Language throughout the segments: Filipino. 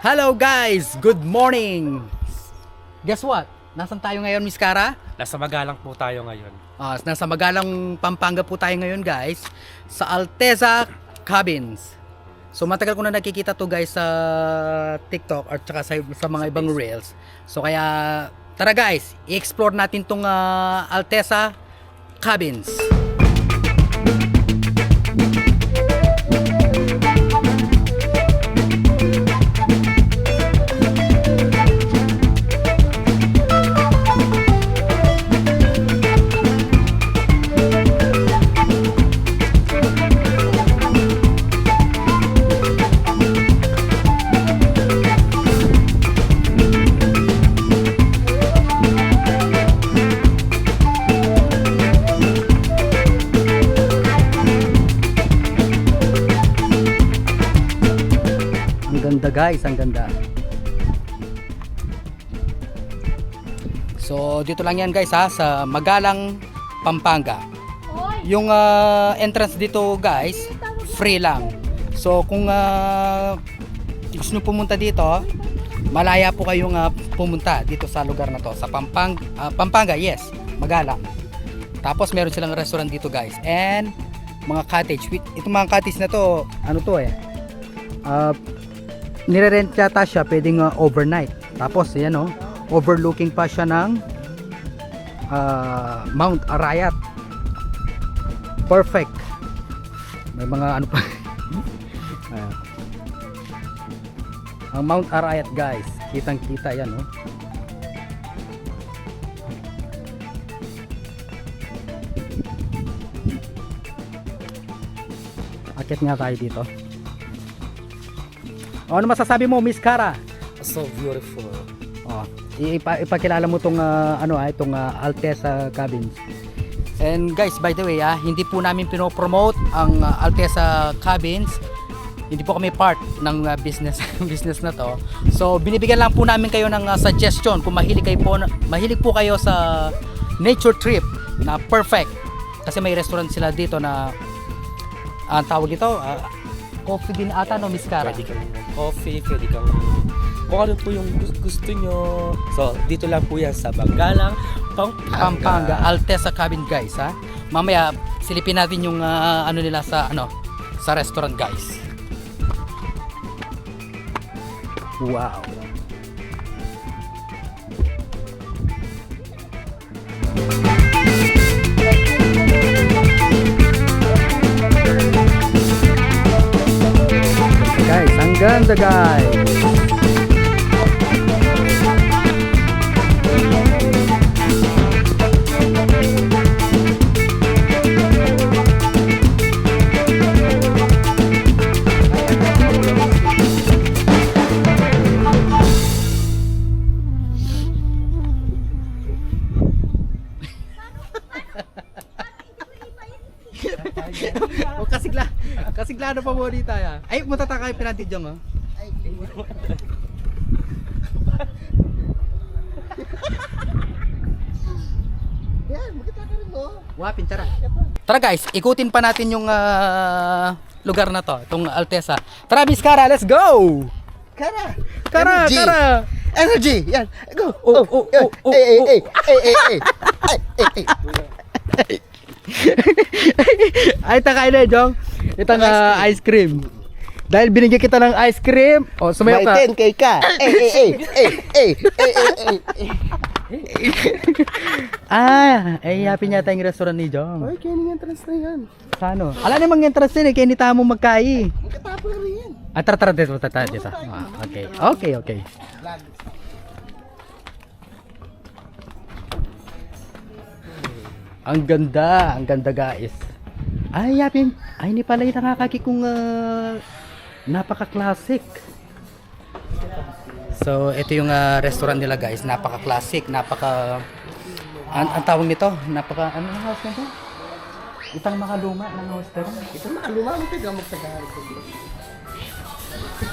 Hello guys! Good morning! Guess what? Nasaan tayo ngayon, Miss Cara? Nasa magalang po tayo ngayon. Ah, nasa Magalang, Pampanga po tayo ngayon, guys. Sa Alteza Cabins. So matagal ko na nakikita to guys sa TikTok at saka sa, sa mga ibang reels. So kaya tara guys, i-explore natin tong ah, Alteza Cabins. Ganda guys, ang ganda. So dito lang yan guys ha, sa Magalang, Pampanga. Yung ah, entrance dito guys, free lang. So kung ah, gusto nyo pumunta dito, malaya po kayong ah, pumunta dito sa lugar na to. Sa Pampang, ah, Pampanga, yes, Magalang. Tapos meron silang restaurant dito guys. And mga cottage. Itong mga cottage na to, ano to eh, uh, nire-rent yata siya pwedeng uh, overnight. Tapos yan oh overlooking pa siya ng uh, Mount Arayat. Perfect. May mga ano pa. Ayan. ang Mount Arayat guys. Kitang kita yan oh. Akit nga tayo dito o, ano masasabi mo Miss Cara So beautiful. Oh, ipa ipakilala mo tong ah, ano ah, itong ah, Alteza Cabins. And guys, by the way, ah, hindi po namin pinopromote ang ah, Alteza Cabins. Hindi po kami part ng ah, business business na to. So, binibigyan lang po namin kayo ng ah, suggestion kung mahilig kayo po mahilig po kayo sa nature trip na perfect. Kasi may restaurant sila dito na ang tawag dito, ah, coffee din ata no, Miss Cara. Pwede kang coffee, pwede kang kung ano po yung gus- gusto nyo. So, dito lang po yan sa Bagalang, Pampanga. Pampanga, Alteza Cabin guys ha. Mamaya silipin natin yung ah, ano nila sa ano sa restaurant guys. Wow. Guys, ang ganda guys. O kasigla, kasigla na pa mo dito ya. Ay, matataka yung pinanti dyan oh. Yan, makita ka rin mo. Wapin, tara. Tara guys, ikutin pa natin yung ah, lugar na to, itong Alteza. Tara, Miss Cara, let's go! Kara. Kara, Energy. kara! Energy. Yan. Go. Oh, oh, yan. oh, oh, Eh, eh, oh. eh. Eh, eh, eh. Ay, eh, eh. Ay, takain na, Jong. Ito nga ice cream. Dahil binigyan kita ng ice cream, oh, sumayo May ka. 10k ka. Eh, eh, eh. Eh, eh, eh, eh, eh. Ah, eh, happy yata yung restaurant ni Jong. Ay, kaya nga entrance na yan. Sa ano? Ala namang entrance din eh, kaya nita mo magkai. Magkatapo na rin yan. Ah, tara, tara, dito, tara, dito. Ah, okay, okay, okay. Ang ganda, ang ganda guys. Ay, yapin. Ay, hindi pala yung nakakaki kong ah, napaka-classic. So, ito yung ah, restaurant nila guys. Napaka-classic, napaka... An ang tawag nito? Napaka... Ano ang house nito? Itang makaluma ng house pero. Ito na, lumamang taga magtagal.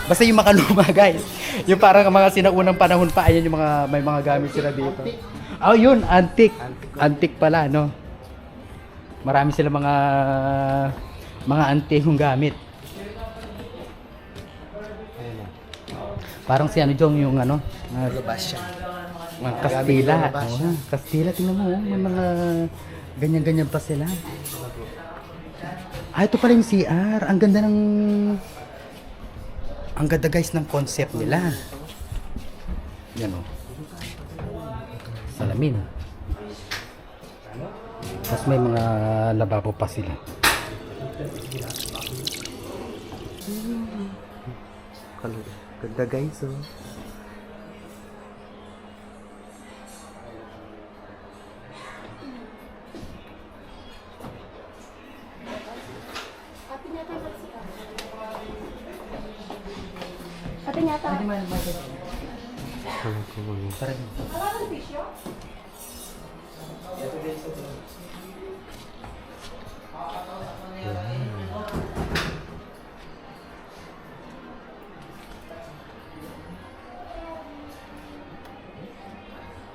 Basta yung makaluma guys. Yung parang mga sinaunang panahon pa, ayan yung mga may mga gamit sila dito. Oh, yun, antique. Antique pala, no? Marami sila mga mga antikong gamit. Parang si ano Jong yung ano, uh, Labas siya. mga Kastila. Oo, Kastila, tingnan mo, oh, may mga ganyan-ganyan pa sila. Ah, ito pala yung CR. Ang ganda ng... Ang ganda guys ng concept nila. Yan o. Salamin. Tapos may mga lababo pa sila. Ganda guys, oh. Ate nyata.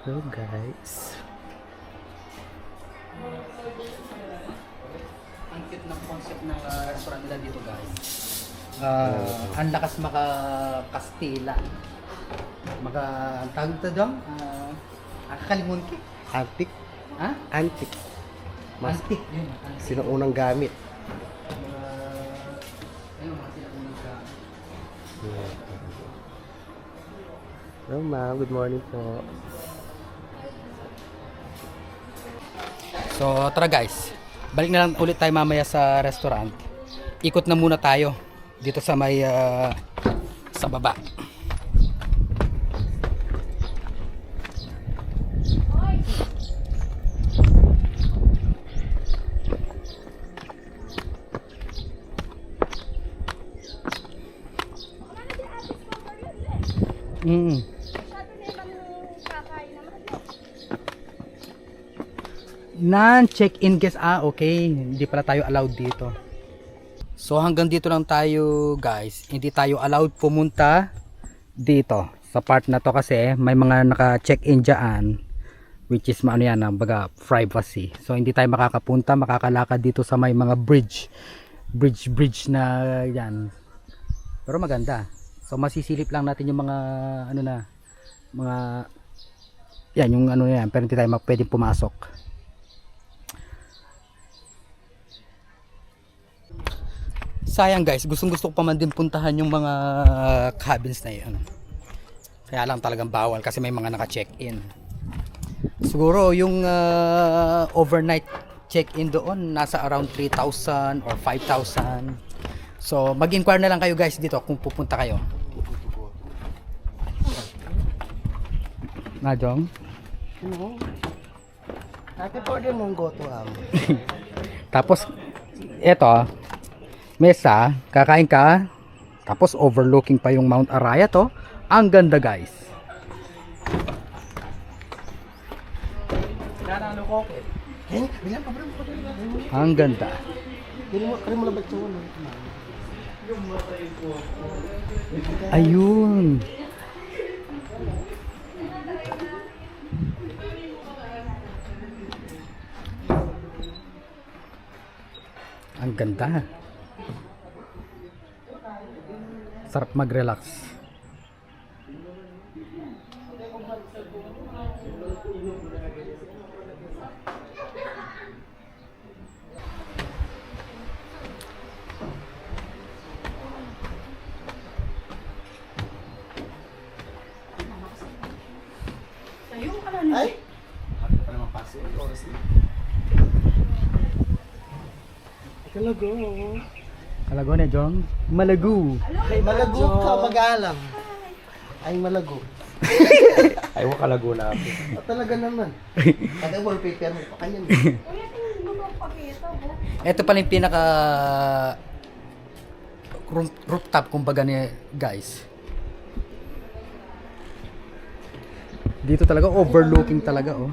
Hello guys. Ang cute ng concept ng uh, restaurant nila dito guys. Ah, ang lakas maka Kastila. Maka ang tawag ito dong? Uh, akakalimutan ko. Antik. Ha? Antik. Mas Antique. Yun. antique. sino unang gamit? Mga ayun mga sila unang gamit. Hello ma'am, good morning po. So tara guys. Balik na lang ulit tayo mamaya sa restaurant. Ikot na muna tayo dito sa may ah, sa baba. Mm. Non-check-in guest. Ah, okay. Hindi pala tayo allowed dito. So hanggang dito lang tayo guys. Hindi tayo allowed pumunta dito. Sa part na to kasi may mga naka-check-in dyan. Which is ano yan, baga privacy. So hindi tayo makakapunta, makakalakad dito sa may mga bridge. Bridge, bridge na yan. Pero maganda. So masisilip lang natin yung mga ano na mga yan yung ano yan pero hindi tayo pwedeng pumasok. Sayang guys, gustong gusto ko pa man din puntahan yung mga cabins na yun. Kaya lang talagang bawal kasi may mga naka-check-in. Siguro yung ah, overnight check-in doon nasa around 3,000 or 5,000. So mag-inquire na lang kayo guys dito kung pupunta kayo. Na Jong? Ano? Happy birthday mong go to am. Tapos, eto, mesa, kakain ka, tapos overlooking pa yung Mount Arayat, to. Ang ganda, guys. Bilang pa bro. Ang ganda. Kaya mo, kaya mo labad sa ulo. Ayun. Ang ganda. Sarap mag-relax. Ay! Talaga. Malago na, Jong. Malago. Ay, malago ka, mag-alam. Ay, malago. Ay, wakalago na ako. Ah, talaga naman. Kada wallpaper mo pa kanya. Ito pala yung pinaka roof- rooftop kumbaga ni guys. Dito talaga overlooking talaga oh.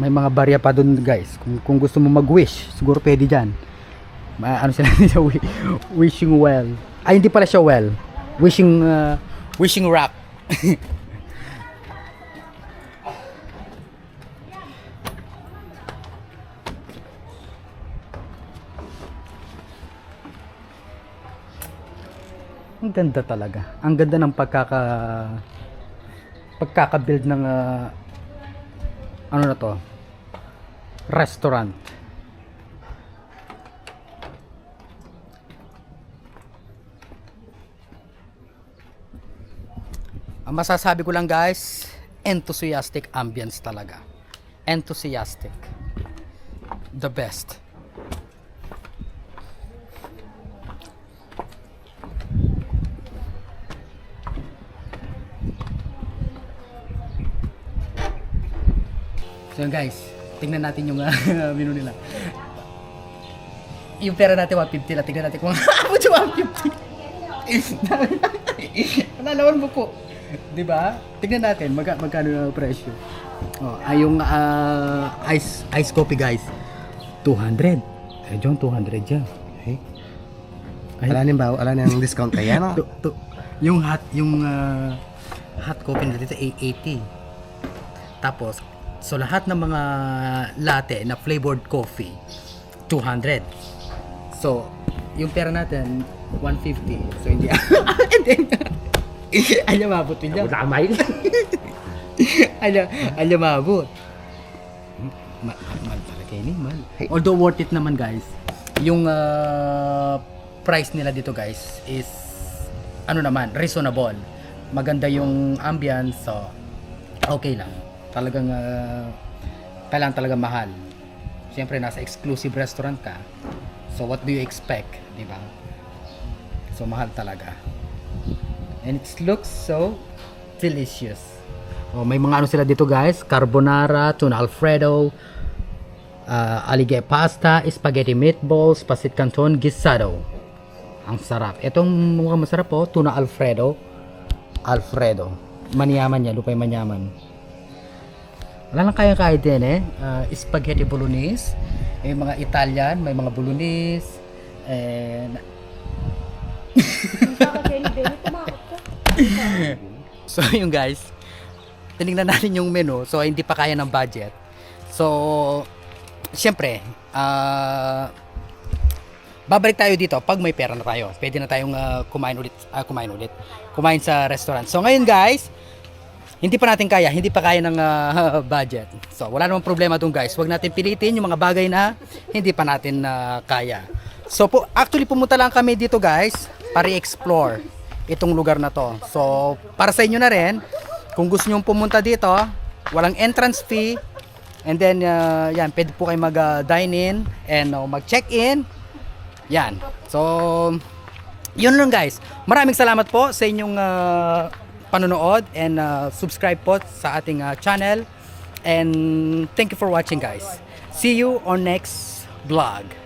May mga barya pa dun guys. Kung, kung gusto mo mag-wish, siguro pwede dyan. Ma ano sila nila wi- wishing well. Ay hindi pala siya well. Wishing uh, wishing rock. Ang ganda talaga. Ang ganda ng pagkaka pagkaka-build ng ah, ano na to? Restaurant. Ang masasabi ko lang guys, enthusiastic ambience talaga. Enthusiastic. The best. So guys, tingnan natin yung uh, menu nila. Yung pera natin 150 lang, tingnan natin kung abot yung 150. Nalalaman mo po. Di ba? Tingnan natin magka, magkano na presyo. Oh, ay yung ah, ice ice coffee guys. 200. Eh, John, 200 dyan. Eh, Ay. Wala ba? Wala nang discount kaya no? to, to, yung hot yung ah, hot coffee na dito 880. Tapos so lahat ng mga latte na flavored coffee 200. So yung pera natin 150. So hindi hindi. Ay, mabot din Wala kamay. Ala, ala mabot. Ma, mal talaga yun eh, mal. Although worth it naman guys, yung ah, price nila dito guys is ano naman, reasonable. Maganda yung ambience, so okay lang. Talagang uh, kailangan talaga mahal. Siyempre nasa exclusive restaurant ka. So what do you expect, di ba? So mahal talaga. And it looks so delicious. Oh, may mga ano sila dito guys, carbonara, tuna alfredo, uh, aligay pasta, spaghetti meatballs, pasit canton, gisado. Ang sarap. Itong mukhang masarap po, tuna alfredo. Alfredo. Manyaman niya, lupay manyaman. Wala lang kaya kahit din eh. Uh, spaghetti bolognese. May mga Italian, may mga bolognese. And So yung guys, tinignan natin yung menu. So hindi pa kaya ng budget. So syempre, ah babalik tayo dito pag may pera na tayo. Pwede na tayong ah, kumain ulit, ah, kumain ulit. Kumain sa restaurant. So ngayon guys, hindi pa natin kaya, hindi pa kaya ng ah, budget. So wala namang problema dun guys. Huwag natin pilitin yung mga bagay na hindi pa natin na kaya. So po, actually pumunta lang kami dito guys para i-explore itong lugar na to. So para sa inyo na rin, kung gusto niyo pumunta dito, walang entrance fee. And then ah, yan, pwede po kayo mag-dine in and uh, mag-check-in. Yan. So, yun lang guys. Maraming salamat po sa inyong ah, panonood and ah, subscribe po sa ating ah, channel. And thank you for watching guys. See you on next vlog.